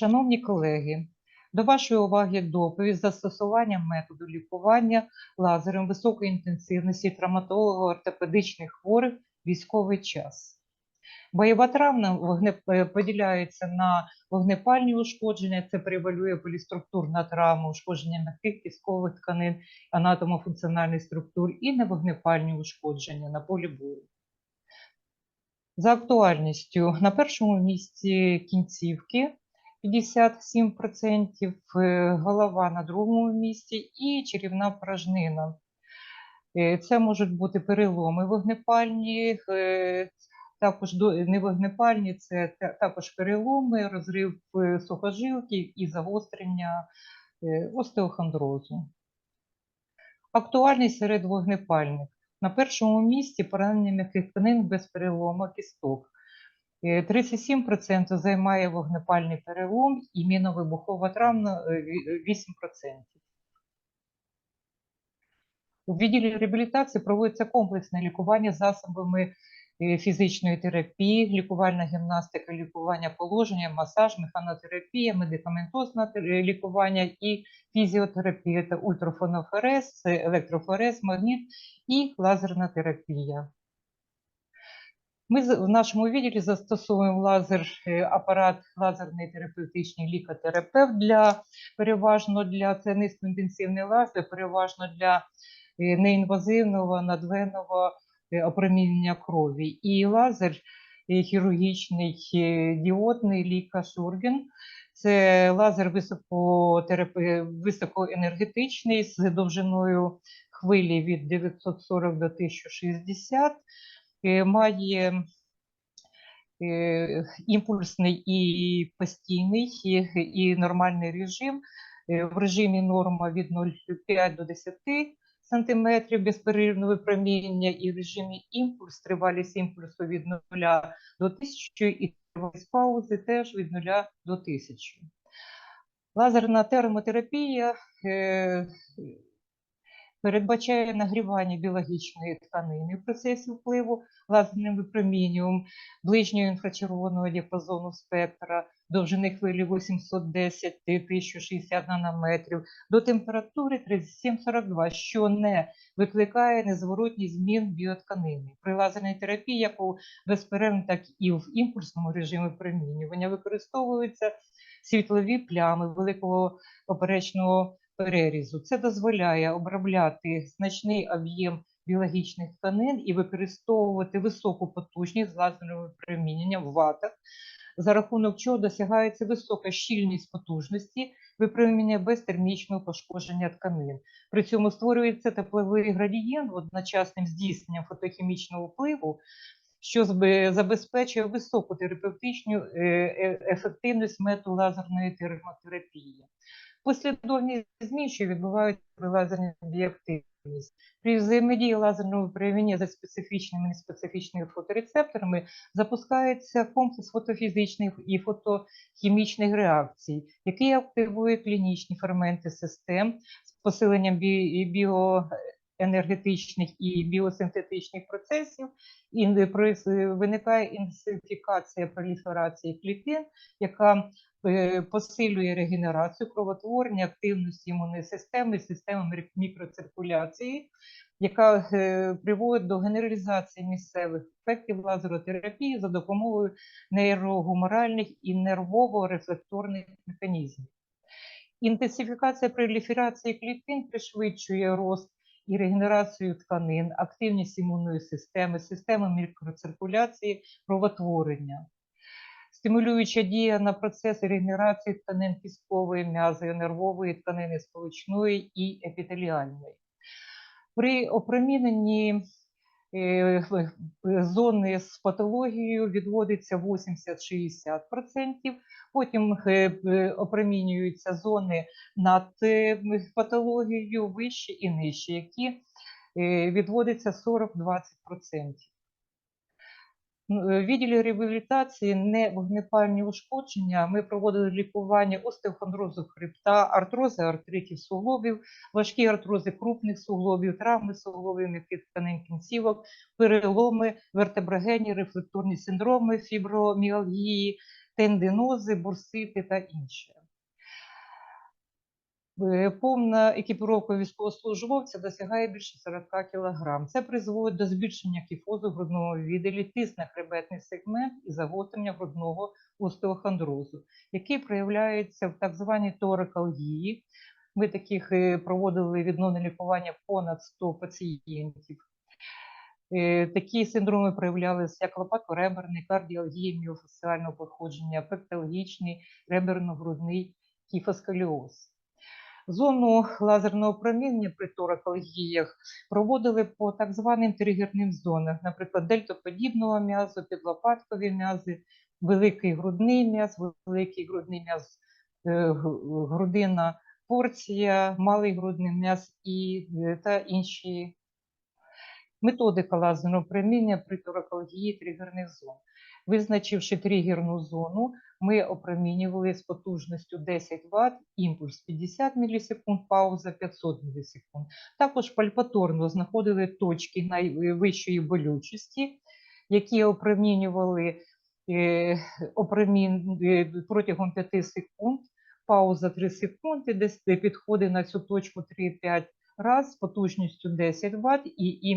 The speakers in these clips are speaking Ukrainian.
Шановні колеги, до вашої уваги доповідь застосування методу лікування лазером високої інтенсивності травматолого-ортопедичних хворих військовий час. Бойова травма е, поділяється на вогнепальні ушкодження, це превалює поліструктурна травма, ушкодження м'яких кісткових тканин, анатомофункціональних структур і невогнепальні ушкодження на полі бою. За актуальністю на першому місці кінцівки 57%, е, голова на другому місці і черівна порожнина. Е, Це можуть бути переломи вогнепальні, е, також до- невогнепальні, це також переломи, розрив сухожилків і загострення остеохондрозу. Актуальність серед вогнепальних. На першому місці поранення м'яких тканин без перелому кісток. Е, 37% займає вогнепальний перелом і міновибухова травма е, 8%. У відділі реабілітації проводиться комплексне лікування засобами е, фізичної терапії, лікувальна гімнастика, лікування положення, масаж, механотерапія, медикаментозне е, лікування і фізіотерапія та ультрафонофорез, електрофорез, магніт і лазерна терапія. Ми в нашому відділі застосовуємо лазер, е, апарат лазерний терапевтичний лікотерапевт для переважно для це низькоінтенсивний лазер, переважно для е, неінвазивного надвенного е, опромінення крові. І лазер хірургічний діодний ліка Шурген. Це лазер високотерапе- високоенергетичний з довжиною хвилі від 940 до 1060 е, має е, імпульсний і постійний, і, нормальний режим. Е, В режимі норма від 0,5 до 10 сантиметрів безперервного випромінення, і в режимі імпульс, тривалість імпульсу від 0 до 1000 і тривалість паузи теж від 0 до 1000. Лазерна термотерапія е, передбачає нагрівання біологічної тканини в процесі впливу лазерним випромінюванням ближнього інфрачервоного діапазону спектра, довжини хвилі 810 1060 нанометрів до температури 37-42, що не викликає незворотній змін біотканини. При лазерній терапії, як у безперервному, так і в імпульсному режимі випромінювання використовуються світлові плями великого поперечного перерізу. Це дозволяє обробляти значний об'єм біологічних тканин і використовувати високу потужність з лазерного випромінення в ватах, за рахунок чого досягається висока щільність потужності випромінення без термічного пошкодження тканин. При цьому створюється тепловий градієнт одночасним здійсненням фотохімічного впливу, що забезпечує високу терапевтичну е, е, ефективність методу лазерної термотерапії. Послідовні змін, що відбуваються при біоактивність. При взаємодії лазерного випромінення за специфічними і неспецифічними фоторецепторами запускається комплекс фотофізичних і фотохімічних реакцій, які активує клінічні ферменти систем з посиленням бі- біоенергетичних і біосинтетичних процесів, і виникає інтенсифікація проліферації клітин, яка е, посилює регенерацію кровотворення, активності імунної системи, системи мікроциркуляції, яка е, приводить до генералізації місцевих ефектів лазеротерапії за допомогою нейрогуморальних і нервово-рефлекторних механізмів. Інтенсифікація проліферації клітин пришвидшує рост і регенерацію тканин, активність імунної системи, системи мікроциркуляції, кровотворення. Стимулююча дія на процеси регенерації тканин кісткової, м'язової, нервової тканини сполучної і епітеліальної. При опроміненні зони з патологією відводиться 80-60%, потім е, е, опромінюються зони над е, патологією вище і нижче, які е, відводиться 40-20%. Е, відділі реабілітації не вогнепальні ушкодження. Ми проводили лікування остеохондрозу хребта, артрози артритів суглобів, важкі артрози крупних суглобів, травми суглобів, м'яких тканин кінцівок, переломи, вертеброгені, рефлекторні синдроми, фіброміалгії, тендинози, бурсити та інше. Повна екіпіровка військовослужбовця досягає більше 40 кг. Це призводить до збільшення кіфозу в грудному відділі, тиск на хребетний сегмент і загострення грудного остеохондрозу, який проявляється в так званій торакалгії. Ми таких е, проводили відновне лікування понад 100 пацієнтів. Е, Такі синдроми проявлялися як лопатко-реберний, кардіалгія міофасціального походження, пекталгічний, реберно-грудний кіфосколіоз. Зону лазерного проміння при торакалгіях проводили по так званим тригерним зонам, наприклад, дельтоподібного м'язу, підлопаткові м'язи, великий грудний м'яз, великий грудний м'яз, е, грудина порція, малий грудний м'яз і е, та інші методика лазерного проміння при торакалгії тригерних зон. Визначивши тригерну зону, ми опромінювали з потужністю 10 Вт, імпульс 50 мілісекунд, пауза 500 мілісекунд. Також пальпаторно знаходили точки найвищої болючості, які опромінювали е, опромін, е, протягом 5 секунд, пауза 3 секунди, десь підходи на цю точку 3-5 раз з потужністю 10 Вт і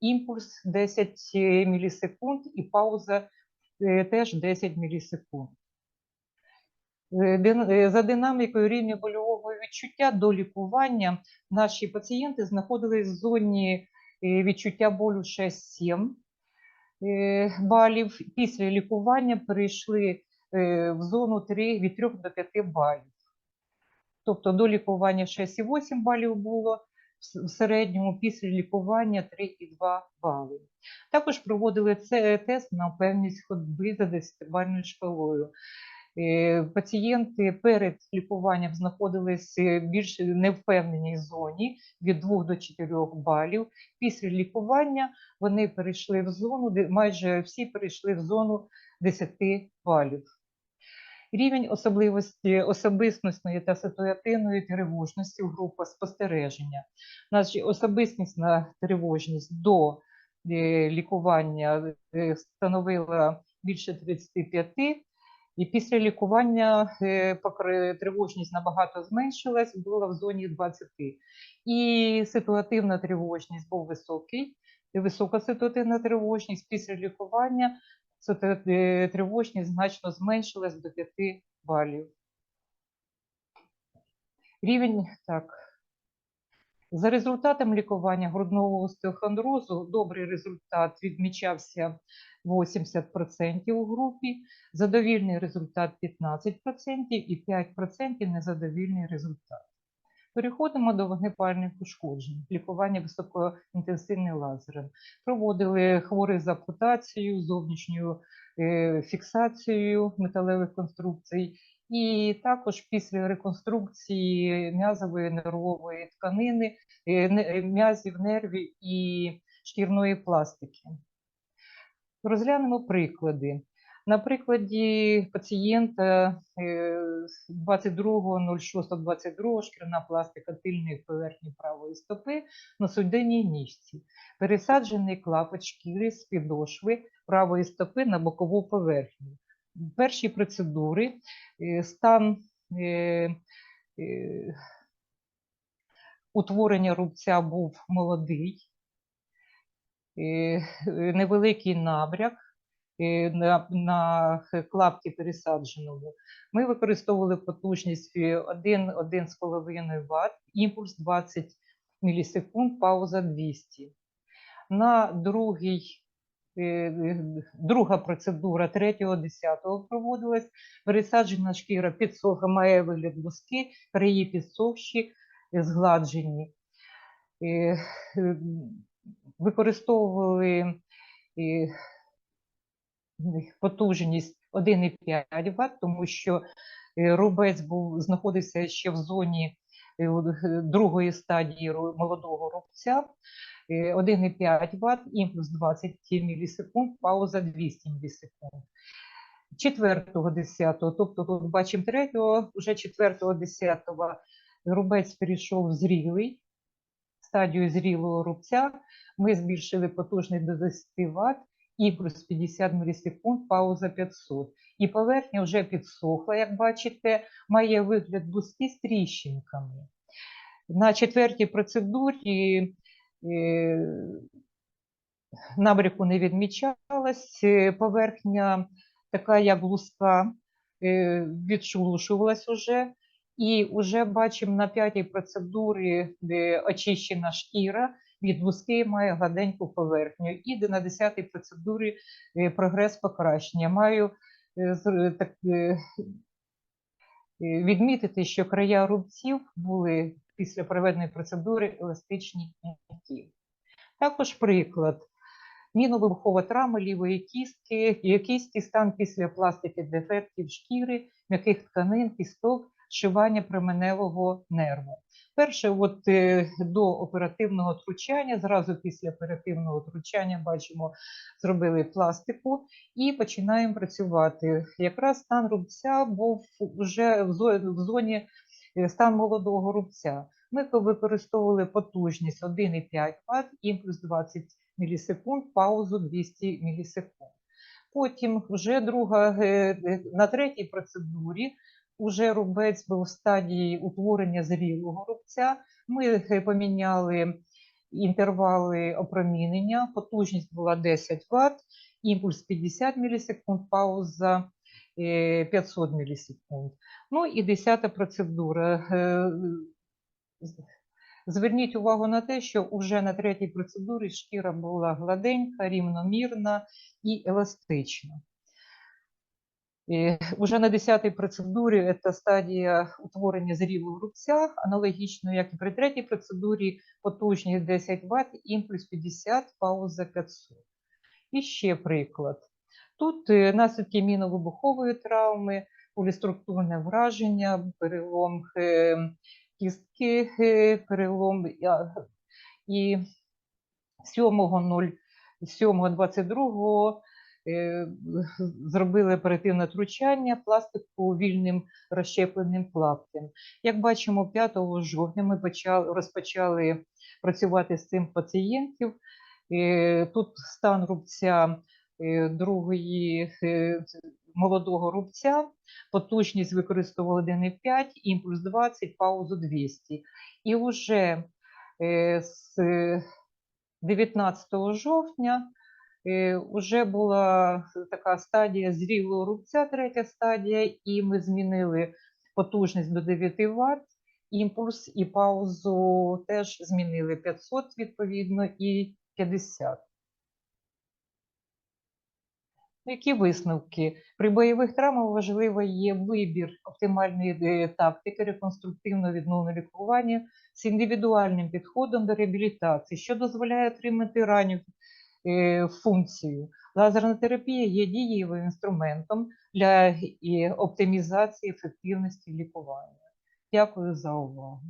імпульс 10 мілісекунд і пауза е, теж 10 мілісекунд. Е, е, За динамікою рівня больового відчуття до лікування наші пацієнти знаходились в зоні е, відчуття болю 6-7 е, балів. Після лікування перейшли е, в зону 3, від 3 до 5 балів. Тобто до лікування 6,8 балів було, в середньому після лікування 3,2 бали. Також проводили тест на певність ходьби за десятибальною шкалою. Е, Пацієнти перед лікуванням знаходились в більш невпевненій зоні від 2 до 4 балів. Після лікування вони перейшли в зону, майже всі перейшли в зону 10 балів. Рівень особливості особистісної та ситуативної тривожності у групах спостереження. Наша особистісна тривожність до е, лікування е, становила більше 35, і після лікування е, тривожність набагато зменшилась, була в зоні 20. І ситуативна тривожність був високий, висока ситуативна тривожність після лікування тривожність значно зменшилась до 5 балів. Рівень так. За результатом лікування грудного остеохондрозу добрий результат відмічався 80% у групі, задовільний результат 15% і 5% незадовільний результат. Переходимо до вогнепальних ушкоджень, лікування високоінтенсивним лазером. Проводили хворих з ампутацією, зовнішньою е, фіксацією металевих конструкцій, і також після реконструкції м'язової нервової тканини, е, е, м'язів, нервів і шкірної пластики. Розглянемо приклади. На прикладі пацієнта е, 22.06.22 шкірна пластика тильної поверхні правої стопи на суденній ніжці, пересаджений клапоть шкіри з підошви правої стопи на бокову поверхню. Перші процедури е, стан е, е, утворення рубця був молодий, е, е, невеликий набряк е, на, на клапті пересадженому. Ми використовували потужність 1-1,5 Вт, імпульс 20 мілісекунд, пауза 200. На другий, е, друга процедура 3-10 проводилась. Пересаджена шкіра підсоха має вигляд луски, краї підсохші, е, згладжені. Е, Використовували потужність 1,5 Вт, тому що е, рубець був, знаходився ще в зоні е, е, другої стадії молодого рубця. Е, 1,5 Вт, імпульс 20 мілісекунд, пауза 200 мілісекунд. 4-10, тобто тут бачимо 3, вже 4-10 рубець перейшов в зрілий, стадію зрілого рубця. Ми збільшили потужність до 10 Вт, імпульс 50 мілісекунд, пауза 500. і поверхня вже підсохла, як бачите, має вигляд луски з тріщинками. На четвертій процедурі е, набряку не відмічалась, е, поверхня така, як луска, е, відшелушувалась уже. І вже бачимо на п'ятій процедурі, де очищена шкіра від луски має гладеньку поверхню. І де на десятій процедурі е, прогрес покращення. Маю е, так, е, відмітити, що края рубців були після проведеної процедури еластичні м'які. Також приклад. Міновибухова травма лівої кістки, кісті стан після пластики дефектів шкіри, м'яких тканин, кісток, зшивання променевого нерву. Перше, от е, до оперативного втручання, зразу після оперативного втручання бачимо, зробили пластику і починаємо працювати. Якраз стан рубця був вже в зоні е, стан молодого рубця. Ми використовували потужність 1,5 Вт, імпульс 20 мілісекунд, паузу 200 мілісекунд. Потім вже друга, е, на третій процедурі уже рубець був в стадії утворення зрілого рубця. Ми е, поміняли інтервали опромінення, потужність була 10 Вт, імпульс 50 мілісекунд, пауза е, 500 мілісекунд. Ну і десята процедура. Е, Зверніть увагу на те, що вже на третій процедурі шкіра була гладенька, рівномірна і еластична. І Уже на 10-й процедурі це стадія утворення зрілого рубця, аналогічно, як і при третій процедурі, потужність 10 Вт, імпульс 50, пауза 500. І приклад. Тут е, наслідки міновибухової травми, поліструктурне враження, перелом е, кістки, е, перелом і 7.07.22 е, зробили оперативне втручання пластику вільним розщепленим клаптем. Як бачимо, 5 жовтня ми почали, розпочали працювати з цим пацієнтів. Е, Тут стан рубця е, другої е, молодого рубця, потужність використовували 1,5, імпульс 20, паузу 200. І вже е, з е, 19 жовтня е, вже була така стадія зрілого рубця, третя стадія, і ми змінили потужність до 9 Вт, імпульс і паузу теж змінили 500 відповідно і 50. Які висновки? При бойових травмах важливо є вибір оптимальної е, тактики реконструктивного відновного лікування з індивідуальним підходом до реабілітації, що дозволяє отримати ранню функцію. Лазерна терапія є дієвим інструментом для оптимізації ефективності лікування. Дякую за увагу.